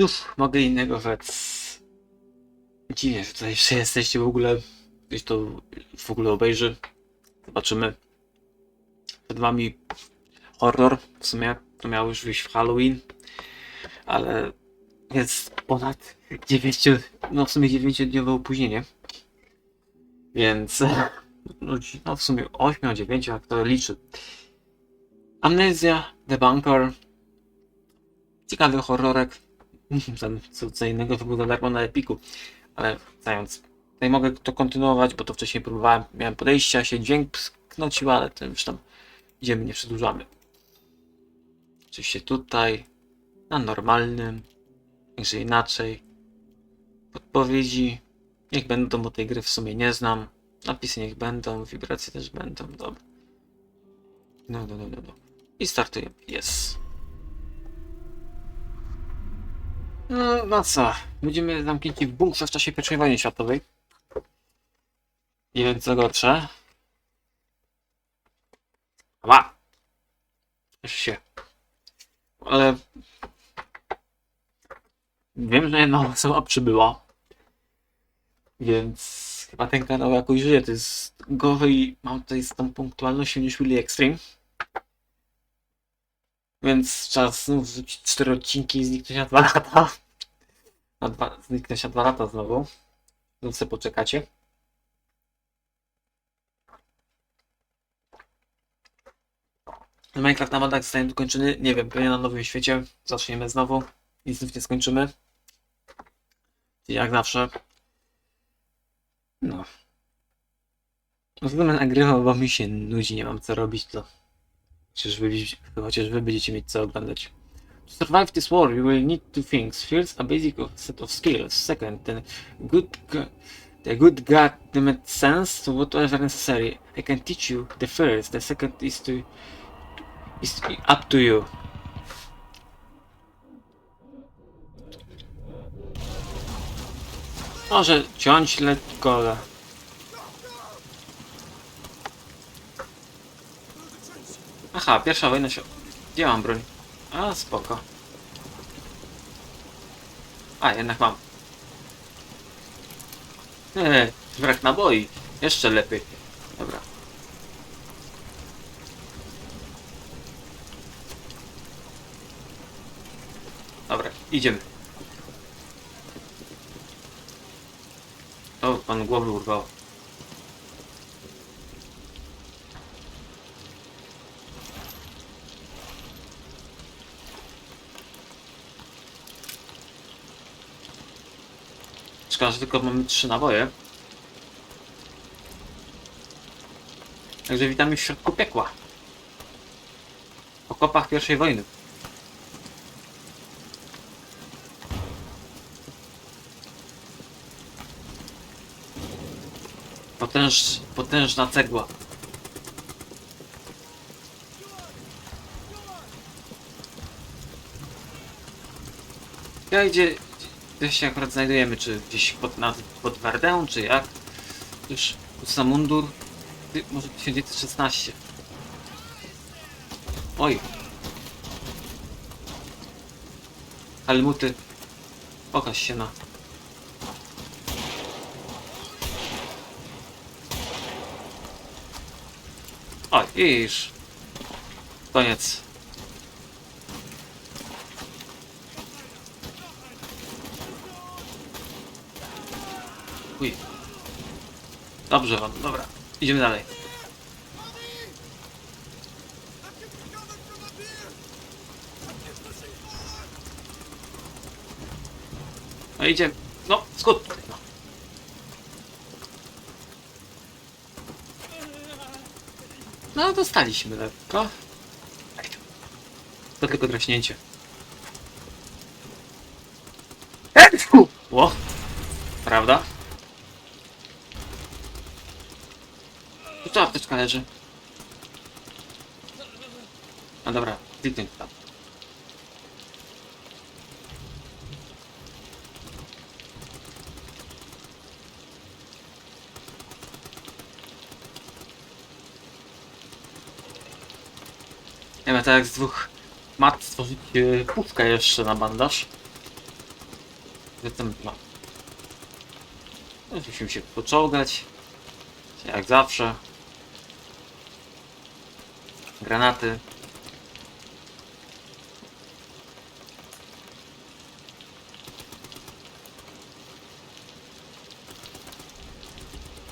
Cóż, mogę innego rzec. Dziwnie, że tutaj jeszcze jesteście w ogóle. Ktoś to w ogóle obejrzy. Zobaczymy. Przed wami horror. W sumie to miał już wyjść w Halloween. Ale jest ponad 9, no w sumie 9-dniowe opóźnienie. Więc no, w sumie 8, 9, jak to liczy. Amnezja, The Bunker. Ciekawy horrorek. Co, co innego za darmo na Epiku. Ale zając. Tutaj mogę to kontynuować, bo to wcześniej próbowałem. Miałem podejścia, się dźwięk sknocił, ale to już tam idziemy, nie przedłużamy. Oczywiście tutaj, na normalnym, także inaczej. Podpowiedzi, niech będą, bo tej gry w sumie nie znam. Napisy niech będą, wibracje też będą, dobra. No, no, no, no, no. I startujemy, yes. No, no co, będziemy zamknięci w bunkrze w czasie I wojny światowej. Nie wiem co gorsze. Ła! Się. Ale... Wiem, że jedna osoba przybyła. Więc chyba ten kanał jakoś żyje. To jest gorzej. Mam tutaj z tą punktualnością niż Willy Extreme. Więc czas znów wrzucić cztery odcinki i zniknąć na dwa lata. Na dwa, zniknąć na dwa lata znowu. Znów sobie poczekacie. Minecraft na badach zostanie dokończony. Nie wiem, pewnie na nowym świecie. Zaczniemy znowu. I znów nie skończymy. Czyli jak zawsze. No. Chyba nagrywam, bo mi się nudzi, nie mam co robić, to chociaż wy, chociaż wy będziecie mieć co oglądać. To survive this war, you will need two things. First, a basic set of skills. Second, the good, the good goddamn sense to whatever necessary. I can teach you the first. The second is to is up to you. Może ciąć lekko, Aha, pierwsza wojna się... Gdzie mam broń? A, spoko. A, jednak mam. Eee, brak naboi. Jeszcze lepiej. Dobra. Dobra, idziemy. O, pan głowy urwał. Szkoda, że tylko mamy trzy naboje. Także witamy w środku piekła. W okopach pierwszej wojny. Potęż, potężna cegła. Ja gdzie, gdzie się akurat znajdujemy? Czy gdzieś pod, nad, pod czy jak? Już Usamundur, ty- może 1916. Oj. Helmuty, pokaż się na. O, i już. Koniec. Uj. Dobrze wam, dobra. Idziemy dalej. No idziemy. No, skut. No. No, dostaliśmy lekko. To tylko draśnięcie. Ło! Prawda? Tu apteczka leży? No dobra, kliknij tam. Nie wiem, tak jak z dwóch mat stworzyć puszkę jeszcze na bandaż. Zatem, no. Musimy się poczołgać. Jak zawsze. Granaty.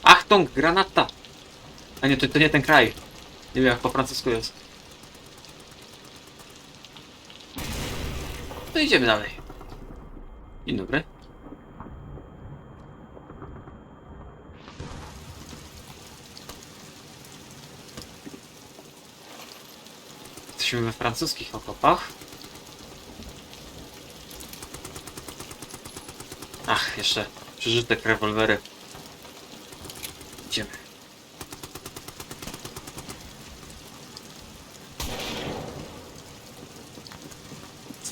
Achtung, granata! A nie, to, to nie ten kraj. Nie wiem jak po francusku jest. To idziemy dalej. Dzień dobry. Jesteśmy we francuskich okopach. Ach, jeszcze przeżytek rewolwery. Idziemy.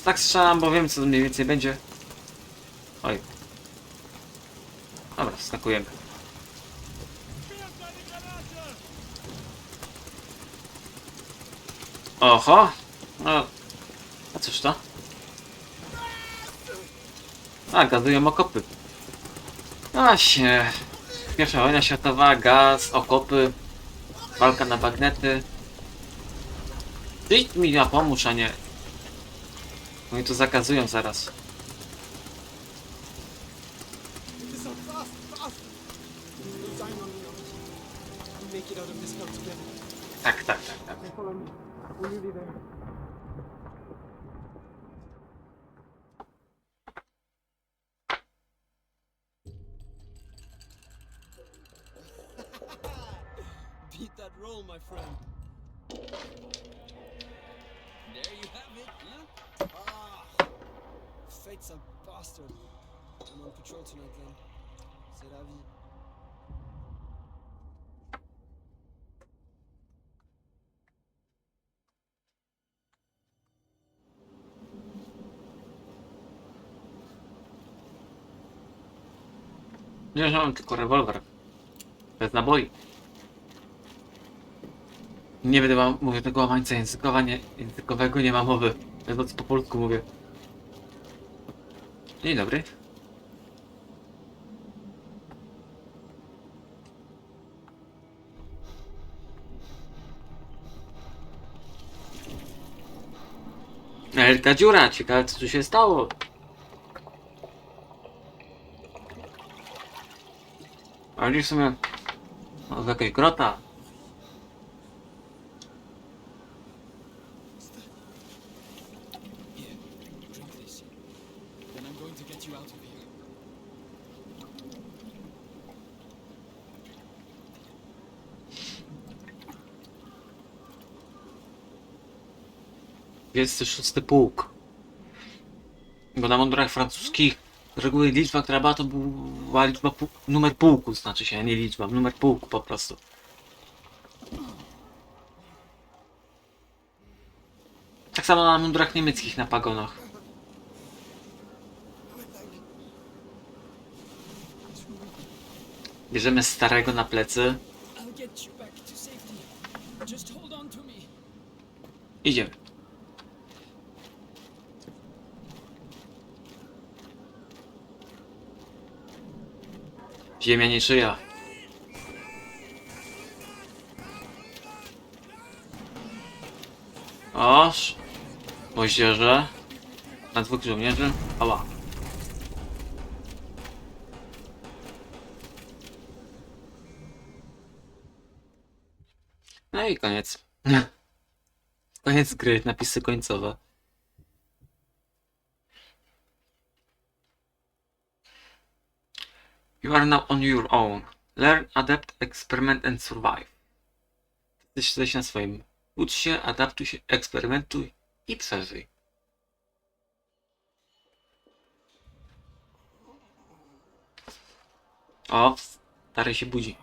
Tak strzelam, bo wiem co mniej więcej będzie. Oj. Dobra, skakujemy. Oho! No. A cóż to? A, gadują okopy. No Właśnie. Pierwsza wojna światowa, gaz, okopy, walka na bagnety. Ty mi na pomóż, a nie... Oni tu zakazują zaraz. Nie, że mam tylko rewolwer. Bez naboi. Nie będę wam mówił tego łamańca językowa, nie, językowego, nie ma mowy. Ledwo co po polsku mówię. Dzień dobry. Wielka dziura, ciekawe co tu się stało. Ale w sumie... No, to jakaś grota. Here, drink this. Then I'm going to get you out of here. Jest szósty pułk. Bo na mundurach francuskich z reguły liczba, która była, to była liczba numer pułku, znaczy się, nie liczba, numer pułku po prostu. Tak samo na mundurach niemieckich na pagonach. Bierzemy starego na plecy. I'll get you back to safety. Just hold on to me. Idziemy. Ziemia nie czyja. Oż. Moździerze. Na dwóch żołnierzy. Ała. No i koniec. Koniec gry, napisy końcowe. You are now on your own. Learn, adapt, experiment and survive. Jesteś na swoim. Ucz się, adaptuj się, eksperymentuj i przeżyj. O, stary się budzi.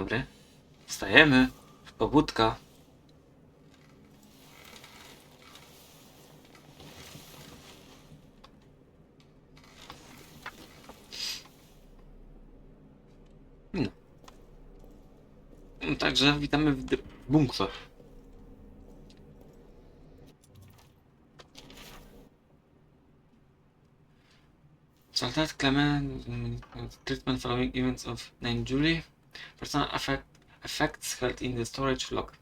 dobry. Wstajemy. Pobudka. No. no także witamy w bunkrze. Soldat Clement, treatment following events of Nine Julie. Personal effect, effects held in the storage log.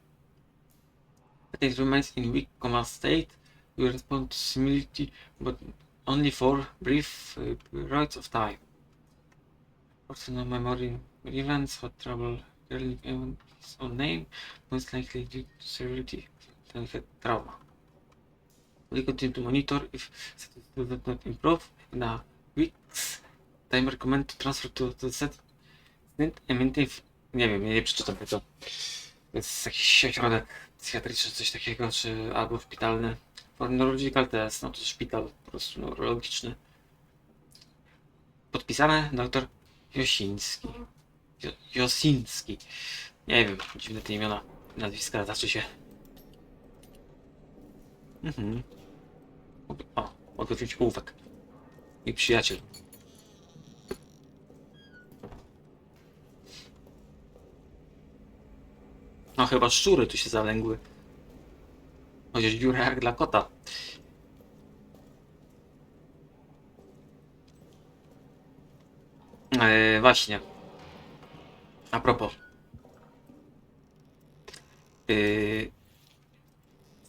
It remains in weak coma state. You respond to simility, but only for brief uh, periods of time. Personal memory events for trouble early events on name, most likely due to severity head trauma. We continue to monitor if status does not improve in a weeks. Time recommend to transfer to the set Nie wiem, nie, nie przeczytam tego. Jest jakiś ośrodek psychiatryczny, coś takiego, czy albo szpitalny. Neurological test, no to szpital po prostu neurologiczny. Podpisane dr Josiński. Jo Josiński. Nie wiem, dziwne te imiona, nazwiska, znaczy się. Mhm. O, mogę wziąć ołówek. I przyjaciel. No chyba szczury tu się zalęgły. Chociaż dziura jak dla kota. Eee, właśnie. A propos. Yy,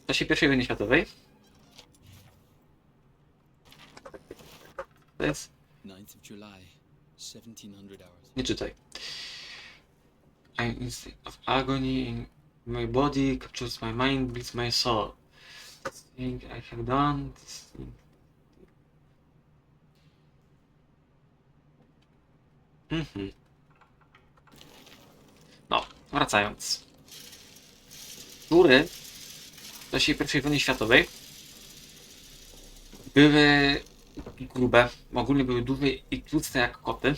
w czasie I wojny światowej to jest 9th of July, 1700 hours. Nie czytaj. I'm in state of agony in my body, captures my mind, bleeds my soul. This thing I have done, this thing... Mhm. No, wracając. Góry w czasie I wojny światowej były grube, ogólnie były duże i tłuste jak koty.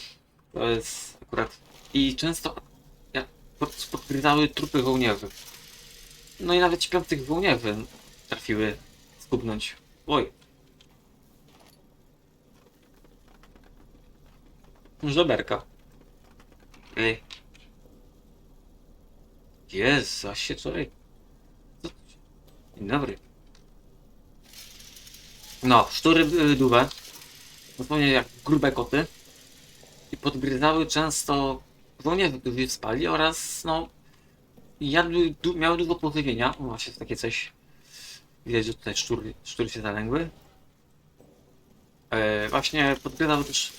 To jest akurat. I często pod, trupy żołnierzy. No i nawet śpiących żołnierzy trafiły skubnąć. Oj. Żeberka. Ej. Jezu, aż się człowiek. Dzień dobry. No, szczury były duże. Dosłownie jak grube koty. I podgryzały często żołnierzy, którzy spali oraz no jadły, du, miały dużo pożywienia. O, właśnie takie coś. Widać, że tutaj szczury, szczury się zalęgły. E, właśnie podgryzały też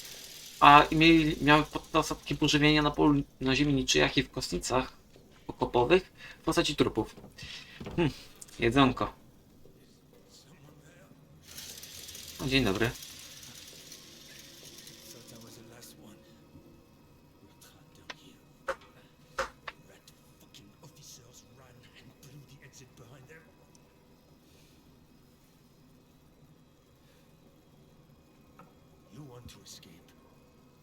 a mieli, miały dostatki pożywienia na polu, na ziemi niczyjach i w kostnicach okopowych w postaci trupów. Hm, jedzonko. O, dzień dobry. Want to escape.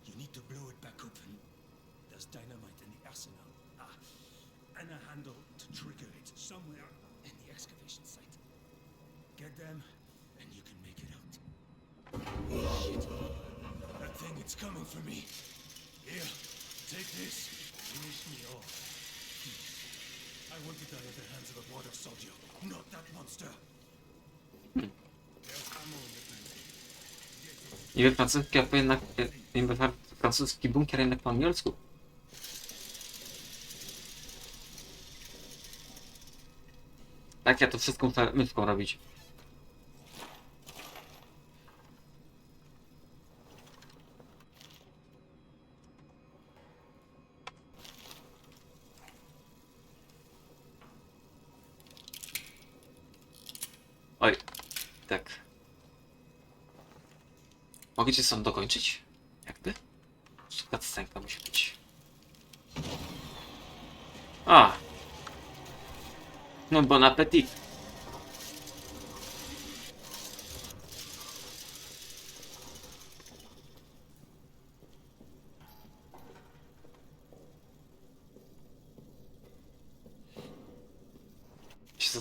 You need to blow it back open. There's dynamite in the arsenal. Ah, and a handle to trigger it somewhere in the excavation site. Get them, and you can make it out. Shit. That thing, it's coming for me. Here, take this. Finish me off. I want to die at the hands of a border soldier, not that monster. Niby francuski, a jednak niby fran- francuski bunkier jednak po angielsku. Tak, ja to wszystko myszką robić. Oj, tak. Cię sam dokończyć? Jakby? Cutscenka musi być. A! No bon appetit.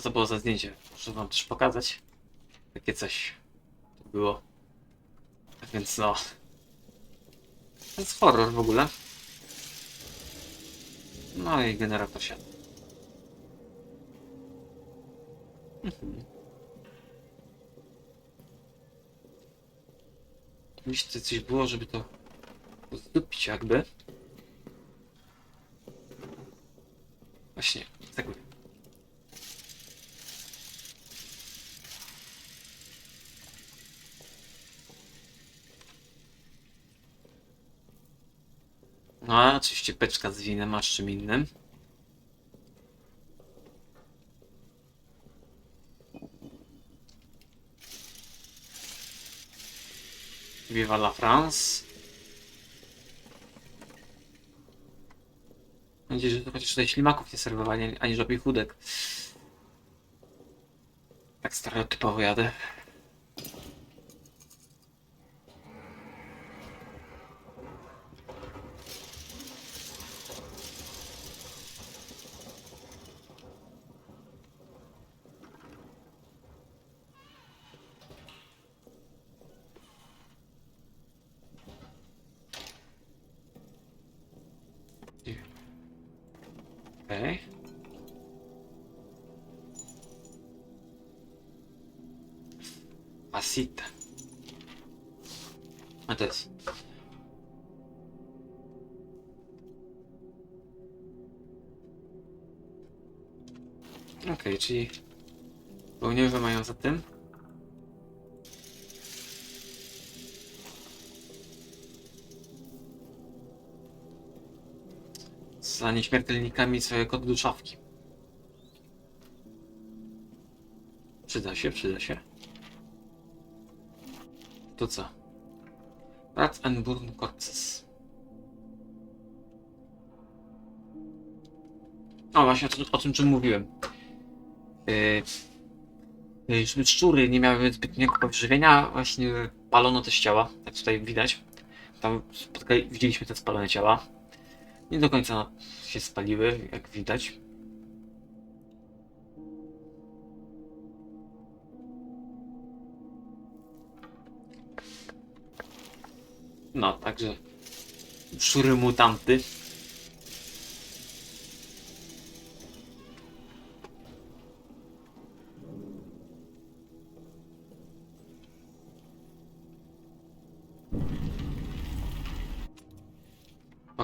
Co to było za zdjęcie? Muszę wam też pokazać. Takie coś to było. Więc no. To jest horror w ogóle. No i generator siadł. Mhm. To coś było, żeby to zdupić jakby. Właśnie, tak. No oczywiście beczka z winem, a z czym innym. Viva la France. Mam nadzieję, że to chociaż tutaj ślimaków nie serwowali, ani żadnych chudek. Tak stereotypowo jadę. Okej, czyli Wołniowe mają za tym. Za nieśmiertelnikami swoje kody do szafki. Przyda się, przyda się. To co? Rat and Burn Corpses. O, właśnie o, o tym, czym mówiłem. Yy, szczury nie miały zbytniego pożywienia, właśnie palono te ciała, jak tutaj widać. Tam spotkali, widzieliśmy te spalone ciała. Nie do końca się spaliły, jak widać. No, także szczury mutanty.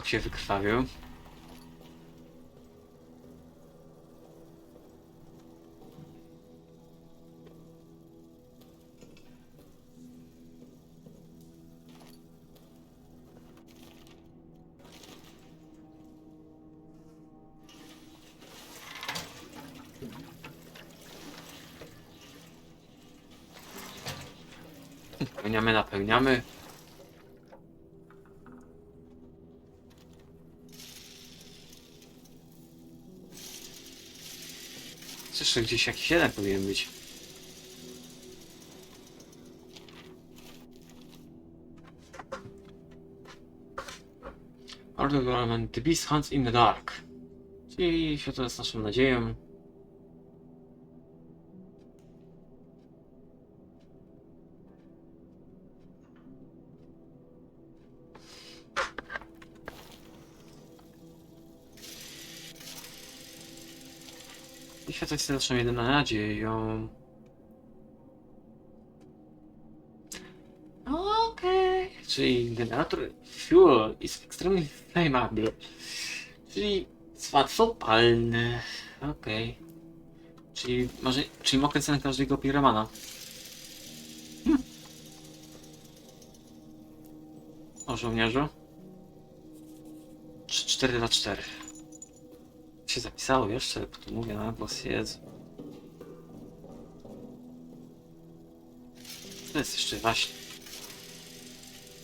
Bok się wykrwawił. Napełniamy, napełniamy. Jeszcze gdzieś jakiś jeden powinien być. Order Government, The Beast Hunts in the Dark. Czyli światło jest naszą nadzieją. I światło jest naszą jedyną nadzieją. Okej. Czyli generator fuel is extremely flammable. Czyli jest łatwopalny. Okej. Czyli może, czyli mogę cenę każdego piromana. Hm. O żołnierzu. 4 na 4 się zapisało jeszcze, bo to mówię na głos, Jezu. To jest jeszcze właśnie.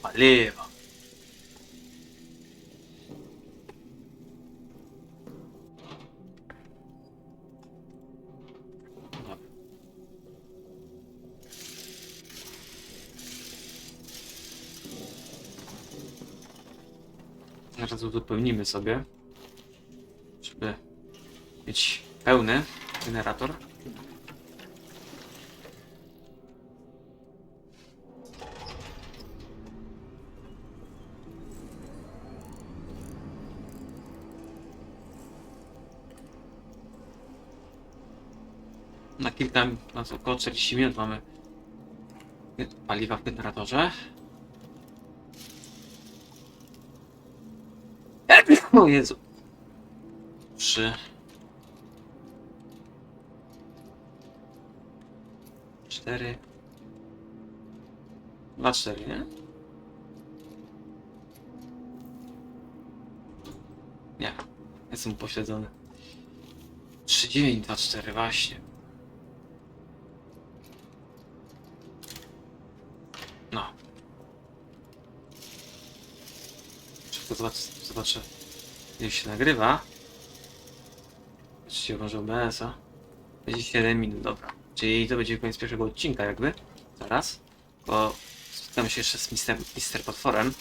Paliwo. Zaraz uzupełnimy sobie e, mieć pełny generator. Na kilka, na około 40 minut mamy paliwa w generatorze. O Jezu. Trzy. Cztery. Dwa, cztery, nie? Nie. Jestem upośledzony. 3, 9, 2, 4, właśnie. No. Szybko zobaczę, zobaczę. Gdzieś się nagrywa. Oczywiście może OBS-a. Będzie 7 minut, dobra. Czyli to będzie koniec pierwszego odcinka jakby. Zaraz. Bo spotkamy się jeszcze z Mister, Mister Potworem.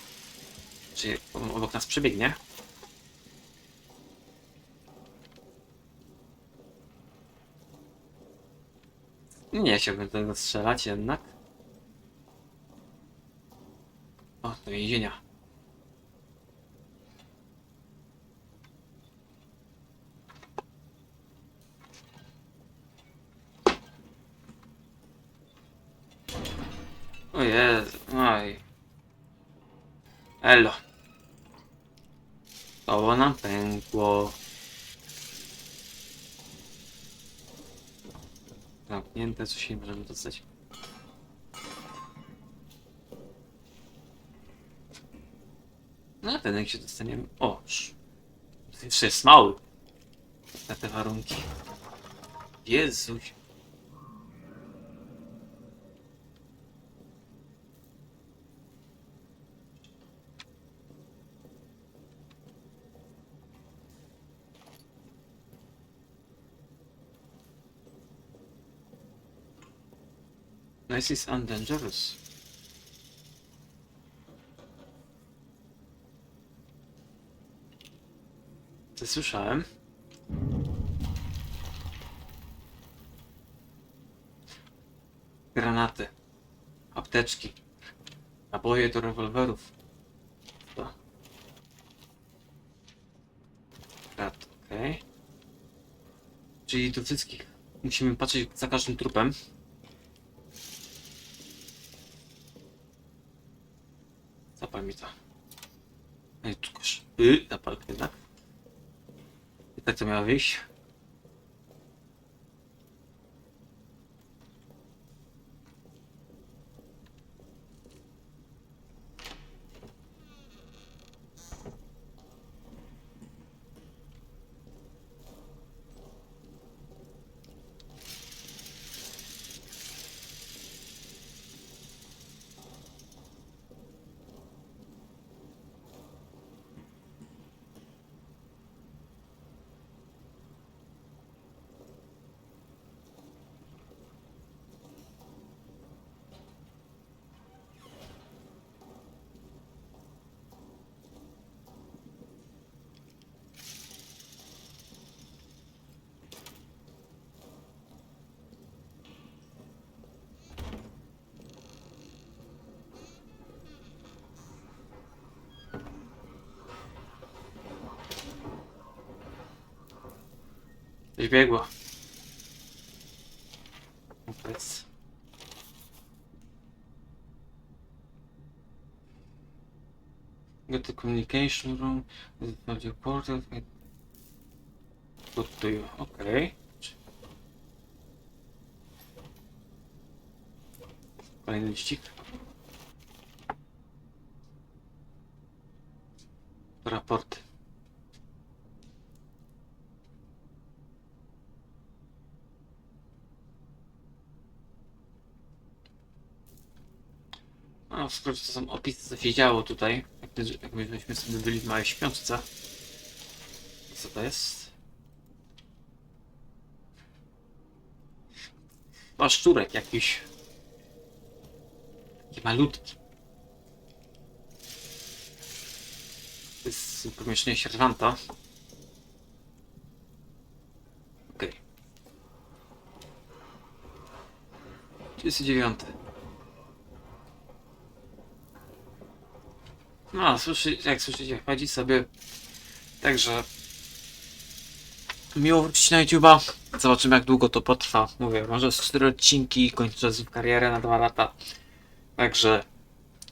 Czyli obok nas przebiegnie. Nie chciałbym tego strzelać jednak. O, do więzienia. O Jezu, oj. Elo. To nam pękło. Zamknięte, co się możemy dostać. No, ten jak się dostaniemy. O, sz- jeszcze jest mały. Na te warunki. Jezuś. Nice is undangerous. Co? Granaty. Apteczki. Naboje do rewolwerów. To. Krat, okej. Czyli do wszystkich musimy patrzeć za każdym trupem. Zapal mi to. Ej, tu kosz. Y, zapal jednak. I tak to miało wyjść. Coś biegło. Wobec. Get the communication room the audio portal. To you. Okay. Kolejny liścik. Raporty. To są opisy, co się działo tutaj. Jakby, jakbyśmy sobie byli w małej śpiączce. Co to jest? Chyba szczurek jakiś. Taki malutki. To jest pomieszczenie sierżanta. Okej. 39. No, słyszy, jak słyszycie, chodzi sobie także miło wrócić na YouTube'a. Zobaczymy jak długo to potrwa. Mówię, może z 4 odcinki, kończę karierę na 2 lata. Także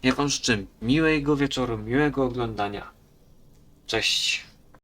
ja wam życzę miłego wieczoru, miłego oglądania. Cześć.